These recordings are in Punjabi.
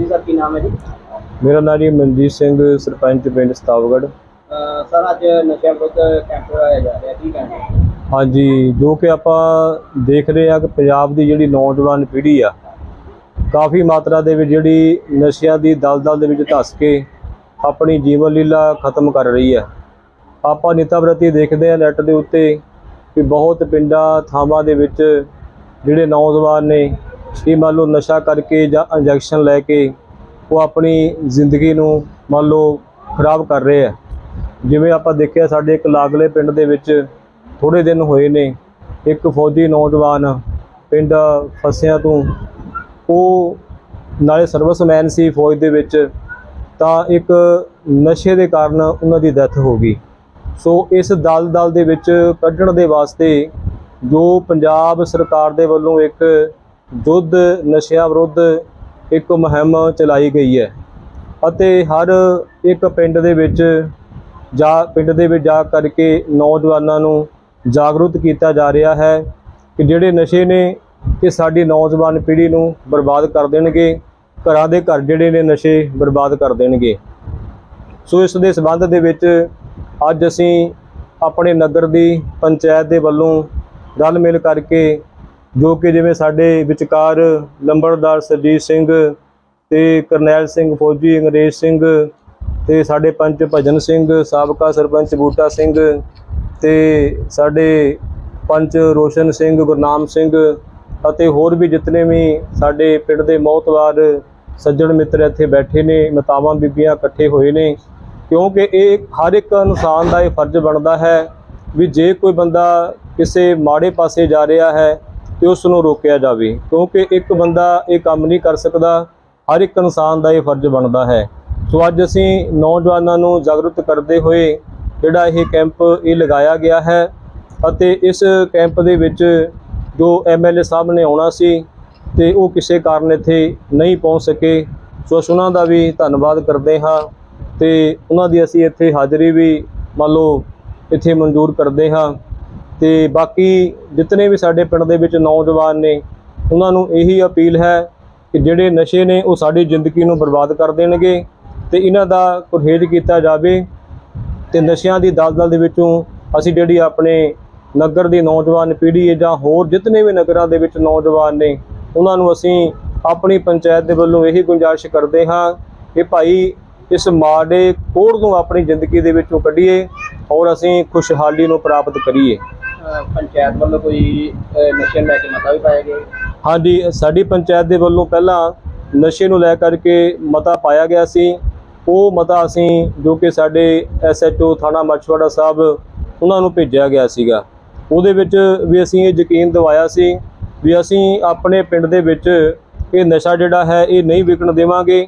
ਹਾਂਜੀ ਸਰ ਕੀ ਨਾਮ ਹੈ ਜੀ? ਮੇਰਾ ਨਾਮ ਜੀ ਮਨਜੀਤ ਸਿੰਘ ਸਰਪੰਚ ਪਿੰਡ ਸਤਾਵਗੜ ਸਰ ਅੱਜ ਨਸ਼ਾ ਵਿਰੁੱਧ ਕੈਂਪ ਲਗਾਇਆ ਜਾ ਰਿਹਾ ਕੀ ਕਹਿਣਾ ਹੈ? ਹਾਂਜੀ ਜੋ ਕਿ ਆਪਾਂ ਦੇਖ ਰਹੇ ਆ ਕਿ ਪੰਜਾਬ ਦੀ ਜਿਹੜੀ ਨੌਜਵਾਨ ਪੀੜ੍ਹੀ ਆ ਕਾਫੀ ਮਾਤਰਾ ਦੇ ਵਿੱਚ ਜਿਹੜੀ ਨਸ਼ਿਆਂ ਦੀ ਦਲਦਲ ਦੇ ਵਿੱਚ ਧੱਸ ਕੇ ਆਪਣੀ ਜੀਵਨ ਲੀਲਾ ਖਤਮ ਕਰ ਰਹੀ ਹੈ ਆਪਾਂ ਨਿਤਿਆ ਦੇਖਦੇ ਆ ਨੈੱਟ ਦੇ ਉੱਤੇ ਕਿ ਬਹੁਤ ਪਿੰਡਾਂ ਥਾਵਾਂ ਦੇ ਵਿੱਚ ਜਿਹੜੇ ਨੌਜਵਾਨ ਨੇ ਕਿ ਮੰਨ ਲਓ ਨਸ਼ਾ ਕਰਕੇ ਜਾਂ ਇੰਜੈਕਸ਼ਨ ਲੈ ਕੇ ਉਹ ਆਪਣੀ ਜ਼ਿੰਦਗੀ ਨੂੰ ਮੰਨ ਲਓ ਖਰਾਬ ਕਰ ਰਹੇ ਆ। ਜਿਵੇਂ ਆਪਾਂ ਦੇਖਿਆ ਸਾਡੇ ਇੱਕ ਲਾਗਲੇ ਪਿੰਡ ਦੇ ਵਿੱਚ ਥੋੜੇ ਦਿਨ ਹੋਏ ਨੇ, ਇੱਕ ਫੌਜੀ ਨੌਜਵਾਨ ਪਿੰਡ ਫਸਿਆਂ ਤੋਂ, ਉਹ ਨਾਲੇ ਸਰਵਿਸਮੈਨ ਸੀ ਫੌਜ ਦੇ ਵਿੱਚ, ਤਾਂ ਇੱਕ ਨਸ਼ੇ ਦੇ ਕਾਰਨ ਉਹਨਾਂ ਦੀ ਡੈਥ ਹੋ ਗਈ। ਸੋ ਇਸ ਦਲ-ਦਲ ਦੇ ਵਿੱਚ ਕੱਢਣ ਦੇ ਵਾਸਤੇ ਜੋ ਪੰਜਾਬ ਸਰਕਾਰ ਦੇ ਵੱਲੋਂ ਇੱਕ ਯੁੱਧ ਨਸ਼ਿਆਂ ਵਿਰੁੱਧ ਇੱਕ ਮੁਹਿੰਮ ਚਲਾਈ ਗਈ ਹੈ ਅਤੇ ਹਰ ਇੱਕ ਪਿੰਡ ਦੇ ਵਿੱਚ ਜਾ, ਪਿੰਡ ਦੇ ਵਿੱਚ ਜਾ ਕਰਕੇ ਨੌਜਵਾਨਾਂ ਨੂੰ ਜਾਗਰੂਕ ਕੀਤਾ ਜਾ ਰਿਹਾ ਹੈ ਕਿ ਜਿਹੜੇ ਨਸ਼ੇ ਨੇ ਇਹ ਸਾਡੀ ਨੌਜਵਾਨ ਪੀੜ੍ਹੀ ਨੂੰ ਬਰਬਾਦ ਕਰ ਦੇਣਗੇ, ਘਰਾਂ ਦੇ ਘਰ ਜਿਹੜੇ ਨੇ ਨਸ਼ੇ ਬਰਬਾਦ ਕਰ ਦੇਣਗੇ। ਸੋ ਇਸ ਦੇ ਸਬੰਧ ਦੇ ਵਿੱਚ ਅੱਜ ਅਸੀਂ ਆਪਣੇ ਨਗਰ ਦੀ ਪੰਚਾਇਤ ਦੇ ਵੱਲੋਂ ਰਲ ਮਿਲ ਕਰਕੇ ਜੋ ਕਿ ਜਿਵੇਂ ਸਾਡੇ ਵਿਚਕਾਰ ਲੰਬੜਦਾਰ ਸਰਜੀਤ ਸਿੰਘ ਤੇ ਕਰਨੈਲ ਸਿੰਘ, ਫੌਜੀ ਅੰਗਰੇਜ਼ ਸਿੰਘ ਤੇ ਸਾਡੇ ਪੰਚ ਭਜਨ ਸਿੰਘ, ਸਾਬਕਾ ਸਰਪੰਚ ਬੂਟਾ ਸਿੰਘ ਤੇ ਸਾਡੇ ਪੰਚ ਰੋਸ਼ਨ ਸਿੰਘ, ਗੁਰਨਾਮ ਸਿੰਘ ਅਤੇ ਹੋਰ ਵੀ ਜਿਤਨੇ ਵੀ ਸਾਡੇ ਪਿੰਡ ਦੇ ਮੌਤਵਾਰ ਸੱਜਣ ਮਿੱਤਰ ਇੱਥੇ ਬੈਠੇ ਨੇ, ਮਤਾਵਾਂ ਬੀਬੀਆਂ ਇਕੱਠੇ ਹੋਏ ਨੇ, ਕਿਉਂਕਿ ਇਹ ਹਰ ਇੱਕ ਇਨਸਾਨ ਦਾ ਇਹ ਫਰਜ਼ ਬਣਦਾ ਹੈ ਵੀ ਜੇ ਕੋਈ ਬੰਦਾ ਕਿਸੇ ਮਾੜੇ ਪਾਸੇ ਜਾ ਰਿਹਾ ਹੈ ਤੇ ਉਸ ਨੂੰ ਰੋਕਿਆ ਜਾਵੇ, ਕਿਉਂਕਿ ਇੱਕ ਬੰਦਾ ਇਹ ਕੰਮ ਨਹੀਂ ਕਰ ਸਕਦਾ, ਹਰ ਇੱਕ ਇਨਸਾਨ ਦਾ ਇਹ ਫਰਜ਼ ਬਣਦਾ ਹੈ। ਸੋ ਅੱਜ ਅਸੀਂ ਨੌਜਵਾਨਾਂ ਨੂੰ ਜਾਗਰੂਕ ਕਰਦੇ ਹੋਏ ਜਿਹੜਾ ਇਹ ਕੈਂਪ ਇਹ ਲਗਾਇਆ ਗਿਆ ਹੈ ਅਤੇ ਇਸ ਕੈਂਪ ਦੇ ਵਿੱਚ ਜੋ ਐਮਐਲਏ ਸਾਹਿਬ ਨੇ ਆਉਣਾ ਸੀ ਤੇ ਉਹ ਕਿਸੇ ਕਾਰਨ ਇੱਥੇ ਨਹੀਂ ਪਹੁੰਚ ਸਕੇ। ਸੋ ਅਸੀਂ ਉਹਨਾਂ ਦਾ ਵੀ ਧੰਨਵਾਦ ਕਰਦੇ ਹਾਂ ਤੇ ਉਹਨਾਂ ਦੀ ਅਸੀਂ ਇੱਥੇ ਹਾਜ਼ਰੀ ਵੀ ਮੰਨ ਲਓ ਇੱਥੇ ਮਨਜ਼ੂਰ ਕਰਦੇ ਹਾਂ। ਤੇ ਬਾਕੀ ਜਿਤਨੇ ਵੀ ਸਾਡੇ ਪਿੰਡ ਦੇ ਵਿੱਚ ਨੌਜਵਾਨ ਨੇ, ਉਹਨਾਂ ਨੂੰ ਇਹੀ ਅਪੀਲ ਹੈ ਕਿ ਜਿਹੜੇ ਨਸ਼ੇ ਨੇ, ਉਹ ਸਾਡੀ ਜ਼ਿੰਦਗੀ ਨੂੰ ਬਰਬਾਦ ਕਰ ਦੇਣਗੇ ਤੇ ਇਹਨਾਂ ਦਾ ਕੁਰਹੇਜ ਕੀਤਾ ਜਾਵੇ ਤੇ ਨਸ਼ਿਆਂ ਦੀ ਦਲਦਲ ਦੇ ਵਿੱਚੋਂ ਅਸੀਂ ਜਿਹੜੀ ਆਪਣੇ ਨਗਰ ਦੀ ਨੌਜਵਾਨ ਪੀੜ੍ਹੀ ਹੈ ਜਾਂ ਹੋਰ ਜਿਤਨੇ ਵੀ ਨਗਰਾਂ ਦੇ ਵਿੱਚ ਨੌਜਵਾਨ ਨੇ, ਉਹਨਾਂ ਨੂੰ ਅਸੀਂ ਆਪਣੀ ਪੰਚਾਇਤ ਦੇ ਵੱਲੋਂ ਇਹੀ ਗੁੰਜਾਇਸ਼ ਕਰਦੇ ਹਾਂ ਕਿ ਭਾਈ ਇਸ ਮਾੜੇ ਕੋੜ ਨੂੰ ਆਪਣੀ ਜ਼ਿੰਦਗੀ ਦੇ ਵਿੱਚੋਂ ਕੱਢੀਏ ਔਰ ਅਸੀਂ ਖੁਸ਼ਹਾਲੀ ਨੂੰ ਪ੍ਰਾਪਤ ਕਰੀਏ। ਪੰਚਾਇਤ ਵੱਲੋਂ ਕੋਈ ਨਸ਼ੇ ਨੂੰ ਲੈ ਕੇ ਮਤਾ ਵੀ ਪਾਇਆ ਗਿਆ? ਹਾਂਜੀ, ਸਾਡੀ ਪੰਚਾਇਤ ਦੇ ਵੱਲੋਂ ਪਹਿਲਾਂ ਨਸ਼ੇ ਨੂੰ ਲੈ ਕਰਕੇ ਮਤਾ ਪਾਇਆ ਗਿਆ ਸੀ। ਉਹ ਮਤਾ ਅਸੀਂ ਜੋ ਕਿ ਸਾਡੇ ਐਸਐਚਓ ਥਾਣਾ ਮਛਵਾੜਾ ਸਾਹਿਬ ਉਹਨਾਂ ਨੂੰ ਭੇਜਿਆ ਗਿਆ ਸੀਗਾ। ਉਹਦੇ ਵਿੱਚ ਵੀ ਅਸੀਂ ਇਹ ਯਕੀਨ ਦਿਵਾਇਆ ਸੀ ਵੀ ਅਸੀਂ ਆਪਣੇ ਪਿੰਡ ਦੇ ਵਿੱਚ ਇਹ ਨਸ਼ਾ ਜਿਹੜਾ ਹੈ, ਇਹ ਨਹੀਂ ਵਿਕਣ ਦੇਵਾਂਗੇ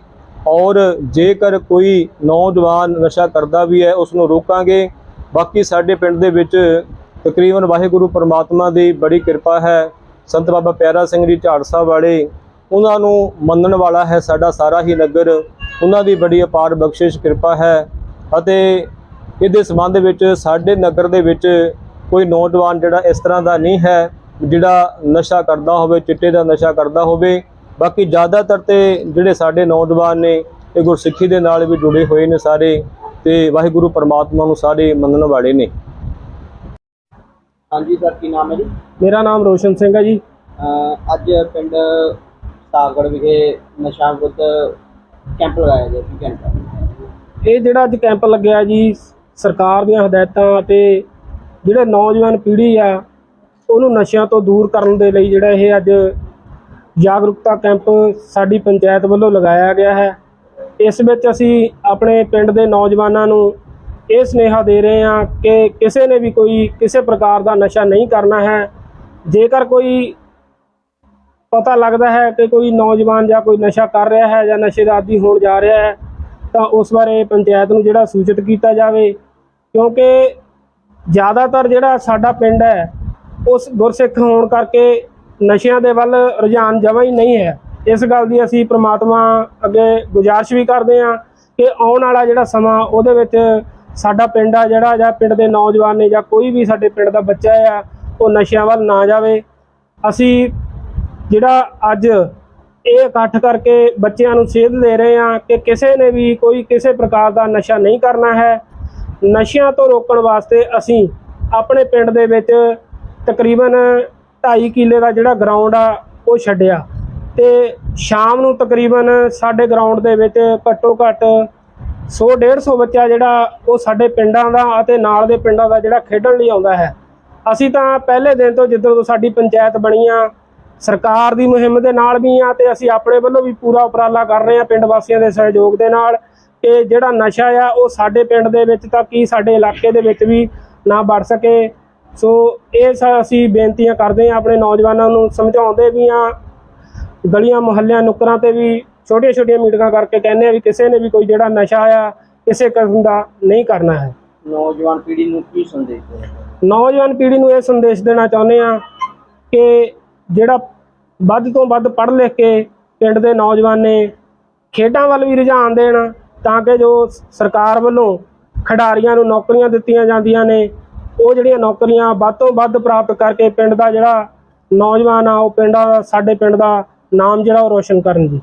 ਔਰ ਜੇਕਰ ਕੋਈ ਨੌਜਵਾਨ ਨਸ਼ਾ ਕਰਦਾ ਵੀ ਹੈ, ਉਸ ਨੂੰ ਰੋਕਾਂਗੇ। ਬਾਕੀ ਸਾਡੇ ਪਿੰਡ ਦੇ ਵਿੱਚ ਤਕਰੀਬਨ ਵਾਹਿਗੁਰੂ ਪਰਮਾਤਮਾ ਦੀ ਬੜੀ ਕਿਰਪਾ ਹੈ। ਸੰਤ ਬਾਬਾ ਪਿਆਰਾ ਸਿੰਘ ਜੀ ਝਾੜ ਸਾਹਿਬ ਵਾਲੇ, ਉਹਨਾਂ ਨੂੰ ਮੰਨਣ ਵਾਲਾ ਹੈ ਸਾਡਾ ਸਾਰਾ ਹੀ ਨਗਰ। ਉਹਨਾਂ ਦੀ ਬੜੀ ਅਪਾਰ ਬਖਸ਼ਿਸ਼, ਕਿਰਪਾ ਹੈ ਅਤੇ ਇਹਦੇ ਸੰਬੰਧ ਵਿੱਚ ਸਾਡੇ ਨਗਰ ਦੇ ਵਿੱਚ ਕੋਈ ਨੌਜਵਾਨ ਜਿਹੜਾ ਇਸ ਤਰ੍ਹਾਂ ਦਾ ਨਹੀਂ ਹੈ ਜਿਹੜਾ ਨਸ਼ਾ ਕਰਦਾ ਹੋਵੇ, ਚਿੱਟੇ ਦਾ ਨਸ਼ਾ ਕਰਦਾ ਹੋਵੇ। ਬਾਕੀ ਜ਼ਿਆਦਾਤਰ ਤੇ ਜਿਹੜੇ ਸਾਡੇ ਨੌਜਵਾਨ ਨੇ, ਇਹ ਗੁਰਸਿੱਖੀ ਦੇ ਨਾਲ ਵੀ ਜੁੜੇ ਹੋਏ ਨੇ ਸਾਰੇ ਤੇ ਵਾਹਿਗੁਰੂ ਪਰਮਾਤਮਾ ਨੂੰ ਸਾਰੇ ਮੰਨਣ ਵਾਲੇ ਨੇ। ਹਾਂਜੀ ਸਰ ਕੀ ਨਾਮ ਹੈ ਜੀ? ਮੇਰਾ ਨਾਮ ਰੋਸ਼ਨ ਸਿੰਘ ਹੈ ਜੀ। ਅਹ ਅੱਜ ਪਿੰਡ ਸਾਗੜ ਵਿਖੇ ਨਸ਼ਾ ਵਿਰੁੱਧ ਕੈਂਪ ਲਗਾਇਆ ਗਿਆ ਕੀ ਕਹਿਣਾ ਇਹ ਜਿਹੜਾ ਅੱਜ ਕੈਂਪ ਲੱਗਿਆ ਜੀ ਸਰਕਾਰ ਦੀਆਂ ਹਦਾਇਤਾਂ ਅਤੇ ਜਿਹੜੇ ਨੌਜਵਾਨ ਪੀੜ੍ਹੀ ਆ ਉਹਨੂੰ ਨਸ਼ਿਆਂ ਤੋਂ ਦੂਰ ਕਰਨ ਦੇ ਲਈ ਜਿਹੜਾ ਇਹ ਅੱਜ ਜਾਗਰੂਕਤਾ ਕੈਂਪ ਸਾਡੀ ਪੰਚਾਇਤ ਵੱਲੋਂ ਲਗਾਇਆ ਗਿਆ ਹੈ। ਇਸ ਵਿੱਚ ਅਸੀਂ ਆਪਣੇ ਪਿੰਡ ਦੇ ਨੌਜਵਾਨਾਂ ਨੂੰ ਇਹ ਸੁਨੇਹਾ ਦੇ ਰਹੇ ਹਾਂ ਕਿ ਕਿਸੇ ਨੇ ਵੀ ਕੋਈ ਕਿਸੇ ਪ੍ਰਕਾਰ ਦਾ ਨਸ਼ਾ ਨਹੀਂ ਕਰਨਾ ਹੈ। ਜੇਕਰ ਕੋਈ ਪਤਾ ਲੱਗਦਾ ਹੈ ਕਿ ਕੋਈ ਨੌਜਵਾਨ ਜਾਂ ਕੋਈ ਨਸ਼ਾ ਕਰ ਰਿਹਾ ਹੈ ਜਾਂ ਨਸ਼ੇ ਦਾ ਆਦੀ ਹੋਣ ਜਾ ਰਿਹਾ ਹੈ, ਤਾਂ ਉਸ ਬਾਰੇ ਪੰਚਾਇਤ ਨੂੰ ਜਿਹੜਾ ਸੂਚਿਤ ਕੀਤਾ ਜਾਵੇ। ਕਿਉਂਕਿ ਜ਼ਿਆਦਾਤਰ ਜਿਹੜਾ ਸਾਡਾ ਪਿੰਡ ਹੈ, ਉਸ ਗੁਰਸਿੱਖ ਹੋਣ ਕਰਕੇ ਨਸ਼ਿਆਂ ਦੇ ਵੱਲ ਰੁਝਾਨ ਜਮਾਂ ਹੀ ਨਹੀਂ ਹੈ। ਇਸ ਗੱਲ ਦੀ ਅਸੀਂ ਪ੍ਰਮਾਤਮਾ ਅੱਗੇ ਗੁਜ਼ਾਰਿਸ਼ ਵੀ ਕਰਦੇ ਹਾਂ ਕਿ ਆਉਣ ਵਾਲਾ ਜਿਹੜਾ ਸਮਾਂ ਉਹਦੇ ਵਿੱਚ ਸਾਡਾ ਪਿੰਡ ਆ ਜਿਹੜਾ, ਜਾਂ ਪਿੰਡ ਦੇ ਨੌਜਵਾਨ ਨੇ, ਜਾਂ ਕੋਈ ਵੀ ਸਾਡੇ ਪਿੰਡ ਦਾ ਬੱਚਾ ਆ, ਉਹ ਨਸ਼ਿਆਂ ਵੱਲ ਨਾ ਜਾਵੇ। ਅਸੀਂ ਜਿਹੜਾ ਅੱਜ ਇਹ ਇਕੱਠ ਕਰਕੇ ਬੱਚਿਆਂ ਨੂੰ ਸੇਧ ਦੇ ਰਹੇ ਹਾਂ ਕਿ ਕਿਸੇ ਨੇ ਵੀ ਕੋਈ ਕਿਸੇ ਪ੍ਰਕਾਰ ਦਾ ਨਸ਼ਾ ਨਹੀਂ ਕਰਨਾ ਹੈ। ਨਸ਼ਿਆਂ ਤੋਂ ਰੋਕਣ ਵਾਸਤੇ ਅਸੀਂ ਆਪਣੇ ਪਿੰਡ ਦੇ ਵਿੱਚ ਤਕਰੀਬਨ 2.5 ਕਿੱਲੇ ਦਾ ਜਿਹੜਾ ਗਰਾਊਂਡ ਆ, ਉਹ ਛੱਡਿਆ। ਤੇ ਸ਼ਾਮ ਨੂੰ ਤਕਰੀਬਨ ਸਾਡੇ ਗਰਾਊਂਡ ਦੇ ਵਿੱਚ ਘੱਟੋ ਘੱਟ 100 150 ਬੱਚਾ ਜਿਹੜਾ ਉਹ ਸਾਡੇ ਪਿੰਡਾਂ ਦਾ ਅਤੇ ਨਾਲ ਦੇ ਪਿੰਡਾਂ ਦਾ ਜਿਹੜਾ ਖੇਡਣ ਲਈ ਆਉਂਦਾ ਹੈ। ਅਸੀਂ ਤਾਂ ਪਹਿਲੇ ਦਿਨ ਤੋਂ ਜਦੋਂ ਤੋਂ ਸਾਡੀ ਪੰਚਾਇਤ ਬਣੀ ਆ, ਸਰਕਾਰ ਦੀ ਮੁਹਿੰਮ ਦੇ ਨਾਲ ਵੀ ਆ ਤੇ ਅਸੀਂ ਆਪਣੇ ਵੱਲੋਂ ਵੀ ਪੂਰਾ ਉਪਰਾਲਾ ਕਰ ਰਹੇ ਆ ਪਿੰਡ ਵਾਸੀਆਂ ਦੇ ਸਹਿਯੋਗ ਦੇ ਨਾਲ ਕਿ ਜਿਹੜਾ ਨਸ਼ਾ ਆ ਉਹ ਸਾਡੇ ਪਿੰਡ ਦੇ ਵਿੱਚ ਤਾਂ ਕੀ ਸਾਡੇ ਇਲਾਕੇ ਦੇ ਵਿੱਚ ਵੀ ਨਾ ਵੜ ਸਕੇ। ਸੋ ਇਹ ਸ- ਅਸੀਂ ਬੇਨਤੀਆਂ ਕਰਦੇ ਆ ਆਪਣੇ ਨੌਜਵਾਨਾਂ ਨੂੰ ਸਮਝਾਉਂਦੇ ਵੀ ਆ, ਗਲੀਆਂ ਮੁਹੱਲਿਆਂ ਨੁੱਕਰਾਂ ਤੇ ਵੀ ਛੋਟੀਆਂ ਛੋਟੀਆਂ ਮੀਟਿੰਗਾਂ ਕਰਕੇ ਕਹਿੰਦੇ ਆ ਵੀ ਕਿਸੇ ਨੇ ਵੀ ਕੋਈ ਜਿਹੜਾ ਨਸ਼ਾ ਆ ਕਿਸੇ ਕਿਸਮ ਦਾ ਨਹੀਂ ਕਰਨਾ ਹੈ। ਨੌਜਵਾਨ ਪੀੜ੍ਹੀ ਨੂੰ ਕੀ ਸੰਦੇਸ਼ ਦੇਣਾ ਨੌਜਵਾਨ ਪੀੜ੍ਹੀ ਨੂੰ ਇਹ ਸੰਦੇਸ਼ ਦੇਣਾ ਚਾਹੁੰਦੇ ਆ ਕਿ ਜਿਹੜਾ ਵੱਧ ਤੋਂ ਵੱਧ ਪੜ੍ਹ ਲਿਖ ਕੇ ਪਿੰਡ ਦੇ ਨੌਜਵਾਨ ਨੇ ਖੇਡਾਂ ਵੱਲ ਵੀ ਰੁਝਾਨ ਦੇਣ ਤਾਂ ਕਿ ਜੋ ਸਰਕਾਰ ਵੱਲੋਂ ਖਿਡਾਰੀਆਂ ਨੂੰ ਨੌਕਰੀਆਂ ਦਿੱਤੀਆਂ ਜਾਂਦੀਆਂ ਨੇ ਉਹ ਜਿਹੜੀਆਂ ਨੌਕਰੀਆਂ ਵੱਧ ਤੋਂ ਵੱਧ ਪ੍ਰਾਪਤ ਕਰਕੇ ਪਿੰਡ ਦਾ ਜਿਹੜਾ ਨੌਜਵਾਨ ਆ ਉਹ ਪਿੰਡਾਂ ਸਾਡੇ ਪਿੰਡ ਦਾ ਨਾਮ ਜਿਹੜਾ ਉਹ ਰੋਸ਼ਨ ਕਰਨ ਜੀ।